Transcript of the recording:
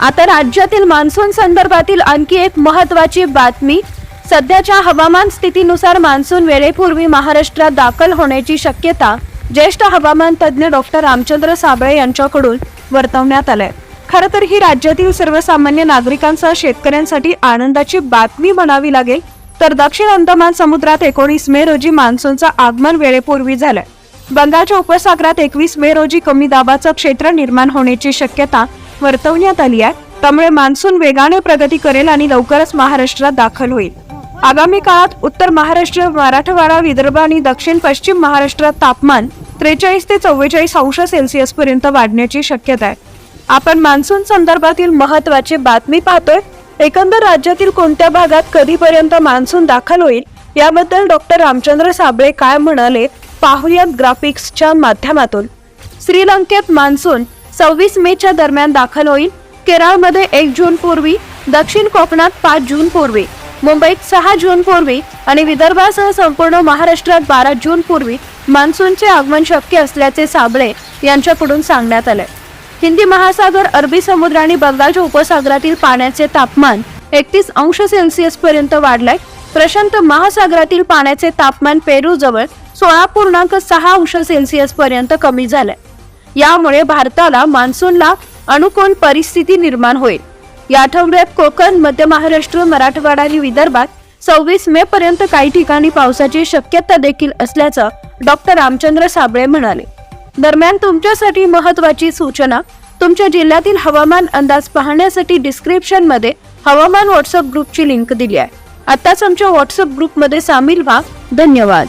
आता राज्यातील मान्सून संदर्भातील आणखी एक महत्वाची बातमी सध्याच्या हवामान स्थितीनुसार मान्सून वेळेपूर्वी महाराष्ट्रात दाखल होण्याची शक्यता ज्येष्ठ हवामान तज्ज्ञ डॉक्टर रामचंद्र साबळे यांच्याकडून वर्तवण्यात आलंय. खरं तर ही राज्यातील सर्वसामान्य नागरिकांसह शेतकऱ्यांसाठी आनंदाची बातमी म्हणावी लागेल तर दक्षिण अंदमान समुद्रात एकोणीस मे रोजी मान्सूनचं आगमन वेळेपूर्वी झालंय. बंगालच्या उपसागरात एकवीस मे रोजी कमी दाबाचं क्षेत्र निर्माण होण्याची शक्यता वर्तवण्यात आली आहे. त्यामुळे मान्सून वेगाने प्रगती करेल आणि लवकरच महाराष्ट्रात दाखल होईल. आगामी काळात उत्तर महाराष्ट्र मराठवाडा विदर्भ आणि दक्षिण पश्चिम महाराष्ट्रात तापमान त्रेचाळीस ते चव्वेचाळीस अंश सेल्सिअस पर्यंत वाढण्याची शक्यता आहे. आपण मान्सून संदर्भातील महत्वाची बातमी पाहतोय. एकंदर राज्यातील कोणत्या भागात कधीपर्यंत मान्सून दाखल होईल? याबद्दल डॉक्टर रामचंद्र साबळे काय म्हणाले? पाहुयात ग्राफिक्सच्या माध्यमातून. श्रीलंकेत मान्सून सव्वीस मेच्या दरम्यान दाखल होईल. केरळमध्ये एक जून पूर्वी दक्षिण कोकणात पाच जून पूर्वी मुंबईत सहा जून पूर्वी आणि विदर्भासह संपूर्ण महाराष्ट्रात बारा जून पूर्वी मान्सूनचे आगमन शक्य असल्याचे साबळे यांच्याकडून सांगण्यात आले. हिंदी महासागर अरबी समुद्र आणि बंगालच्या उपसागरातील पाण्याचे तापमान एकतीस अंश सेल्सिअस पर्यंत वाढलंय. प्रशांत महासागरातील पाण्याचे तापमान पेरू जवळ सोळा पूर्णांक सहा अंश सेल्सिअस पर्यंत कमी झालंय. यामुळे भारताला मान्सूनला अनुकूल परिस्थिती निर्माण होईल. या आठवड्यात कोकण मध्य महाराष्ट्र मराठवाडा आणि विदर्भात सव्वीस मे पर्यंत काही ठिकाणी पावसाची शक्यता देखील असल्याचं डॉक्टर रामचंद्र साबळे म्हणाले. दरम्यान तुमच्यासाठी महत्वाची सूचना तुमच्या जिल्ह्यातील हवामान अंदाज पाहण्यासाठी डिस्क्रिप्शनमध्ये हवामान व्हॉट्सअप ग्रुपची लिंक दिली आहे. आताच आमच्या व्हॉट्सअप ग्रुपमध्ये सामील व्हा. धन्यवाद.